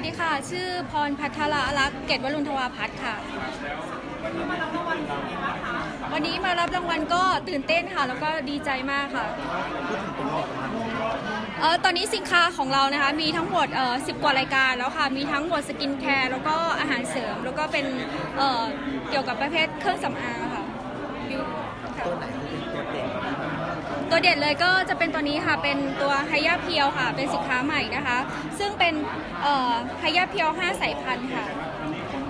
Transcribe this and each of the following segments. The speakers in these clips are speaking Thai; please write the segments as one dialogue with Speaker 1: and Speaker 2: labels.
Speaker 1: วัสดีค่ะ ชื่อพรพัทราลักษ์เกตวรุณทวาพัฒน์ค่ะ วันนี้มารับรางวัลก็ตื่นเต้นค่ะ แล้วก็ดีใจมากค่ะเออตอนนี้สินค้าของเรานะคะ มีทั้งหมดเอ่อ10กว่ารายการแล้วค่ะ มีทั้งหมดสกินแคร์แล้วก็อาหารเสริม แล้วก็เป็นเอ่อเกี่ยวกับประเภทเครื่องสำอางค่ะ
Speaker 2: ตัวไหนเป็นตัวเด่น
Speaker 1: ตัวเด็ดเลยก็จะเป็นตัวนี้ค่ะ เป็นตัวไฮยาเพียวค่ะ เป็นสินค้าใหม่นะคะ ซึ่งเป็นไฮยาเพียว5สายพันธุ์ค่ะ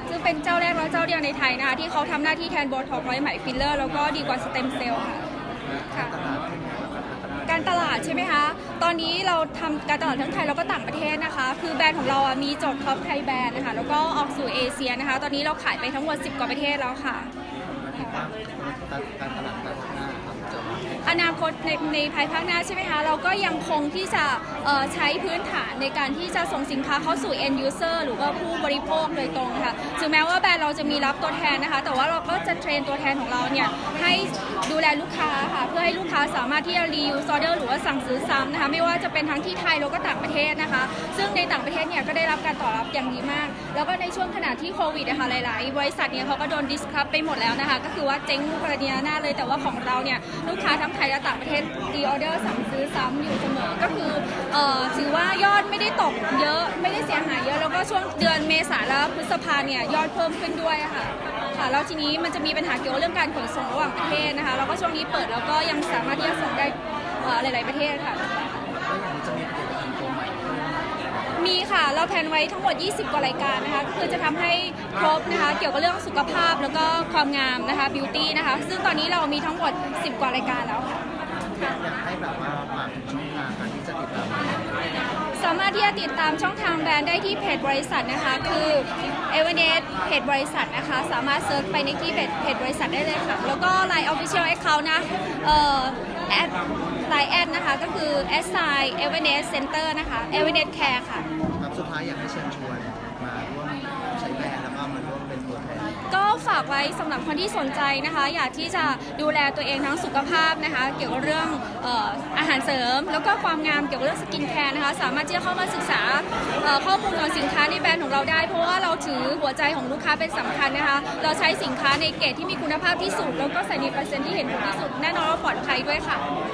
Speaker 1: ซึ่งเป็นเจ้าแรกและเจ้าเดียวในไทยนะคะ ที่เขาทำหน้าที่แทนโบท็อกร้อยไหมฟิลเลอร์ แล้วก็ดีกว่าสเต็มเซลล์ค่ะค่ะการตลาดใช่ไหมคะ ตอนนี้เราทำการตลาดทั้งไทยแล้วก็ต่างประเทศนะคะ คือแบรนด์ของเราอะมีจดท็อปไทยแบรนด์นะคะ แล้วก็ออกสู่เอเชียนะคะ ตอนนี้เราขายไปทั้งหมด 10 กว่าประเทศแล้วค่ะ
Speaker 2: การตลาดการข้างหน้าครับจะมา
Speaker 1: อนาคตในในภายภาคหน้าใช่ไหมคะ เราก็ยังคงที่จะ อ่อใช้พื้นฐานในการที่จะส่งสินค้าเข้าสู่ end user หรือว่าผู้บริโภคโดยตรงค่ะถึงแม้ว่าแบรนด์เราจะมีรับตัวแทนนะคะ แต่ว่าเราก็จะเทรนตัวแทนของเราเนี่ยให้ดูแลลูกค้าค่ะ เพื่อให้ลูกค้าสามารถที่จะ reuse order หรือว่าสั่งซื้อซ้ำนะคะ ไม่ว่าจะเป็นทั้งที่ไทยแล้วก็ต่างประเทศนะคะ ซึ่งในต่างประเทศเนี่ยก็ได้รับการตอบรับอย่างดีมาก แล้วก็ในช่วงขณะที่โควิดนะคะหลาย ๆ บริษัทเนี่ยเขาก็โดน disrupt ไปหมดแล้วนะคะ ก็คือว่าเจ๊งกรณีหน้าเลย แต่ว่าของเราเนี่ยลูกค้าทั้งไทยและต่างประเทศรีออเดอร์สั่ง ซื้อซ้ำอยู่เสมอ ก็คือเอ่อถือว่ายอดไม่ได้ตกเยอะ ไม่ได้เสียหายเยอะ แล้วก็ช่วงเดือนเมษาและพฤษภาเนี่ยยอดเพิ่มขึ้นด้วยค่ะ ค่ะ แล้วทีนี้มันจะมีปัญหาเกี่ยวกับเรื่องการขนส่งระหว่างประเทศนะคะ แล้วก็ช่วงนี้เปิดแล้วก็ยังสามารถที่จะส่งได้เอ่อหลาย ๆ ประเทศค่ะ
Speaker 2: มี
Speaker 1: ค่ะ เราแพลนไว้ทั้งหมด 20 กว่ารายการนะคะก็คือจะทำให้ครบนะคะ เกี่ยวกับเรื่องสุขภาพแล้วก็ความงามนะคะ บิวตี้นะคะ ซึ่งตอนนี้เรามีทั้งหมด 10 กว่ารายการแล้วค่ะ
Speaker 2: อยากให้แบบ ช่องทางการที่จะติดตาม
Speaker 1: สามารถที่จะติดตามช่องทางแบรนด์ได้ที่เพจบริษัทนะคะ คือ e v e r n e t เพจบริษัทนะคะ สามารถเซิร์ชไปในที่เพจเพจบริษัทได้เลยค่ะ แล้วก็ Line Official Account นะเอ่อแอดไลน์แอดนะคะ ก็คือ s i e v e r n e t Center นะคะ e v e r n e t Care ค่ะ
Speaker 2: ครับสุดท้ายอยากให้เชิญชวนมาร่วมใช้แบรนด์แล้วก็มาร่วมเป็นตัวแทน
Speaker 1: ก็ฝากไว้สำหรับคนที่สนใจนะคะ อยากที่จะดูแลตัวเองทั้งสุขภาพนะคะ เกี่ยวกับเรื่องเอ่ออารเสริม แล้วก็ความงามเกี่ยวกับเรื่องสกินแคร์นะคะสามารถที่จะเข้ามาศึกษาข้อมูลของสินค้าในแบรนด์ของเราได้ เพราะว่าเราถือหัวใจของลูกค้าเป็นสำคัญนะคะ เราใช้สินค้าในเกรดที่มีคุณภาพที่สุด แล้วก็ใส่ในเปอร์เซ็นต์ที่เห็นผลที่สุดแน่นอนว่าปลอดภัยด้วยค่ะ